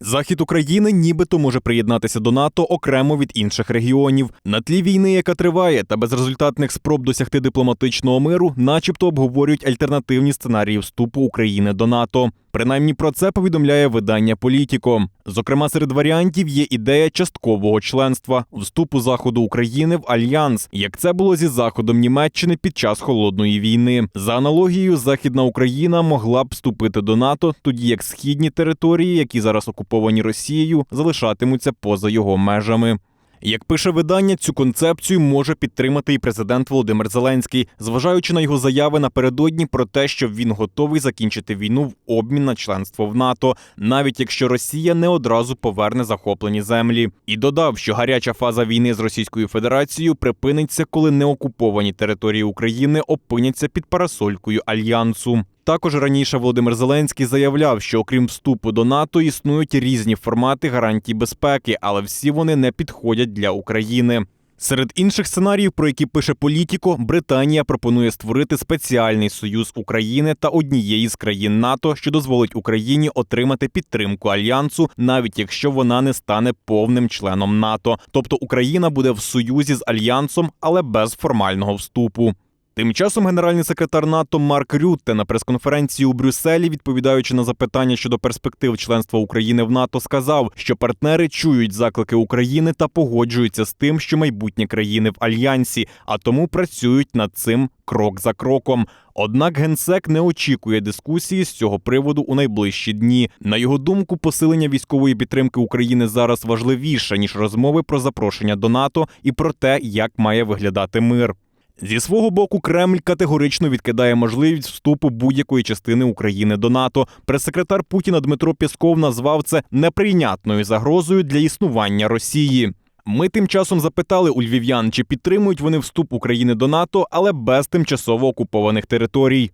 Захід України нібито може приєднатися до НАТО окремо від інших регіонів. На тлі війни, яка триває, та безрезультатних спроб досягти дипломатичного миру, начебто обговорюють альтернативні сценарії вступу України до НАТО. Принаймні про це повідомляє видання Політіко. Зокрема, серед варіантів є ідея часткового членства вступу заходу України в альянс, як це було зі заходом Німеччини під час холодної війни. За аналогією, Західна Україна могла б вступити до НАТО, тоді як східні території, які зараз окуповані Росією, залишатимуться поза його межами. Як пише видання, цю концепцію може підтримати і президент Володимир Зеленський, зважаючи на його заяви напередодні про те, що він готовий закінчити війну в обмін на членство в НАТО, навіть якщо Росія не одразу поверне захоплені землі, і додав, що гаряча фаза війни з Російською Федерацією припиниться, коли неокуповані території України опиняться під парасолькою альянсу. Також раніше Володимир Зеленський заявляв, що окрім вступу до НАТО існують різні формати гарантій безпеки, але всі вони не підходять для України. Серед інших сценаріїв, про які пише Політіко, Британія пропонує створити спеціальний союз України та однієї з країн НАТО, що дозволить Україні отримати підтримку альянсу, навіть якщо вона не стане повним членом НАТО. Тобто Україна буде в союзі з альянсом, але без формального вступу. Тим часом генеральний секретар НАТО Марк Рютте на прес-конференції у Брюсселі, відповідаючи на запитання щодо перспектив членства України в НАТО, сказав, що партнери чують заклики України та погоджуються з тим, що майбутні країни в альянсі, а тому працюють над цим крок за кроком. Однак генсек не очікує дискусії з цього приводу у найближчі дні. На його думку, посилення військової підтримки України зараз важливіше ніж розмови про запрошення до НАТО і про те, як має виглядати мир. Зі свого боку, Кремль категорично відкидає можливість вступу будь-якої частини України до НАТО. Прес-секретар Путіна Дмитро Пісков назвав це неприйнятною загрозою для існування Росії. Ми тим часом запитали у львів'ян, чи підтримують вони вступ України до НАТО, але без тимчасово окупованих територій.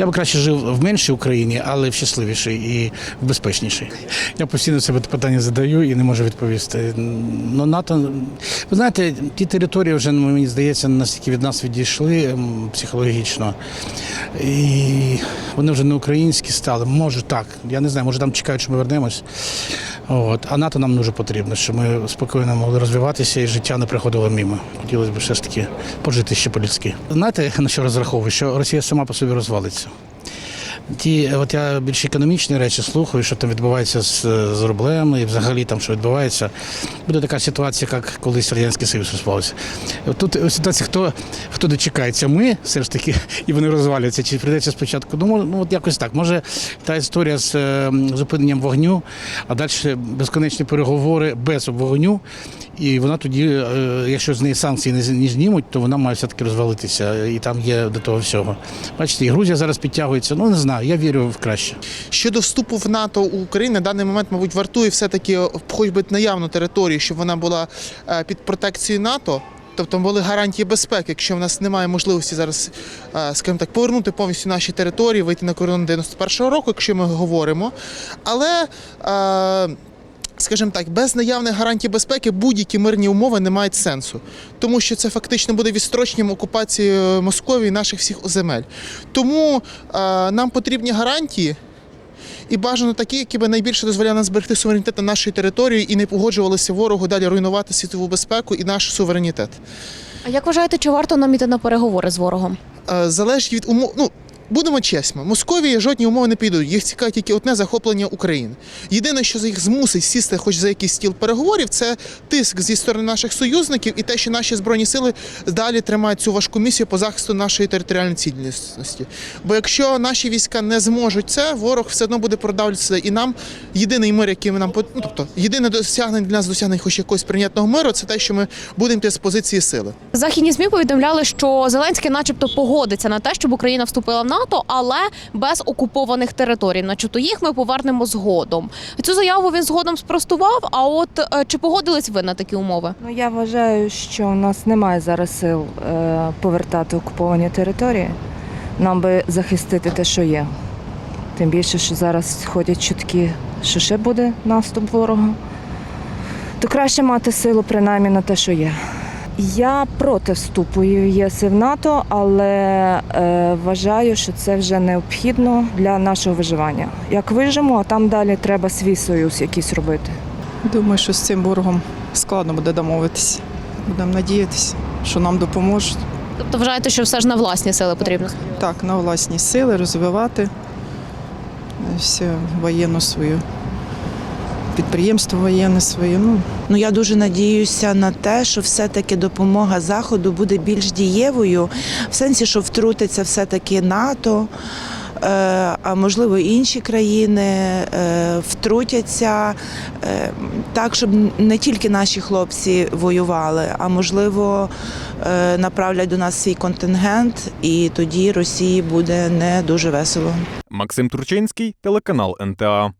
Я би краще жив в меншій Україні, але в щасливішій і в безпечнішій. Я постійно себе питання задаю і не можу відповісти. Ну, НАТО, ви знаєте, ті території вже ну, мені здається настільки від нас відійшли психологічно. І вони вже не українські стали. Може так. Я не знаю, може там чекають, що ми вернемось. От. А НАТО нам дуже потрібно, щоб ми спокійно могли розвиватися і життя не приходило мимо. Хотілося б все ж таки пожити ще по-людськи. Знаєте, на що розраховую? Що Росія сама по собі розвалиться. Ті, от я більш економічні речі слухаю, що там відбувається з, з рублем і взагалі там що відбувається. Буде така ситуація, як колись Радянський Союз розпався. Тут ситуація, хто, хто дочекається, ми все ж таки, і вони розваляться, чи прийдеться спочатку. Ну, ну от якось так. Може, та історія з е, зупиненням вогню, а далі безконечні переговори без вогню. І вона тоді, е, якщо з неї санкції не знімуть, то вона має все-таки розвалитися. І там є до того всього. Бачите, і Грузія зараз підтягується. Ну не знаю, я вірю в краще. Щодо вступу в НАТО у Україну, на даний момент, мабуть, вартує все-таки хоч би наявну територію, щоб вона була е, під протекцією НАТО. Тобто були гарантії безпеки, якщо в нас немає можливості зараз, е, скажімо так, повернути повністю наші території, вийти на кордон 91-го року, якщо ми говоримо. Але, е, скажімо так, без наявних гарантій безпеки будь-які мирні умови не мають сенсу, тому що це фактично буде відстроченням окупації Московії наших всіх земель. Тому е, нам потрібні гарантії. І бажано такі, які би найбільше дозволяли нам зберегти суверенітет на нашій території і не погоджувалися ворогу далі руйнувати світову безпеку і наш суверенітет. А як вважаєте, чи варто нам іти на переговори з ворогом? Е, Залежить від умов. Ну, будемо чесно, Московії жодні умови не підуть. Їх цікавить тільки одне захоплення України. Єдине, що їх змусить сісти хоч за якийсь стіл переговорів, це тиск зі сторони наших союзників і те, що наші збройні сили далі тримають цю важку місію по захисту нашої територіальної цілісності. Бо якщо наші війська не зможуть це, ворог все одно буде продавлюватися. І нам єдиний мир, який ми нам ну, тобто єдине досягнення для нас досягнення хоч якогось прийнятного миру, це те, що ми будемо йти з позиції сили. Західні змі повідомляли, що Зеленський, начебто, погодиться на те, щоб Україна вступила в НАТО, але без окупованих територій. Начебто їх ми повернемо згодом. Цю заяву він згодом спростував. А от е, чи погодились ви на такі умови? Ну я вважаю, що в нас немає зараз сил е, повертати окуповані території. Нам би захистити те, що є. Тим більше, що зараз ходять чутки, що ще буде наступ ворога. То краще мати силу принаймні на те, що є. Я проти вступу ЄС в НАТО, але е, вважаю, що це вже необхідно для нашого виживання. Як вижимо, а там далі треба свій союз якийсь робити. Думаю, що з цим боргом складно буде домовитися. Будемо надіятися, що нам допоможуть. Тобто вважаєте, що все ж на власні сили потрібно? Так, на власні сили розвивати е, всю воєнну свою підприємство воєнне своє. Ну, Ну я дуже надіюся на те, що все-таки допомога заходу буде більш дієвою, в сенсі, що втрутиться все-таки НАТО. е, А можливо, інші країни е, втрутяться е, так, щоб не тільки наші хлопці воювали, а можливо е, направлять до нас свій контингент, і тоді Росії буде не дуже весело. Максим Турчинський, телеканал НТА.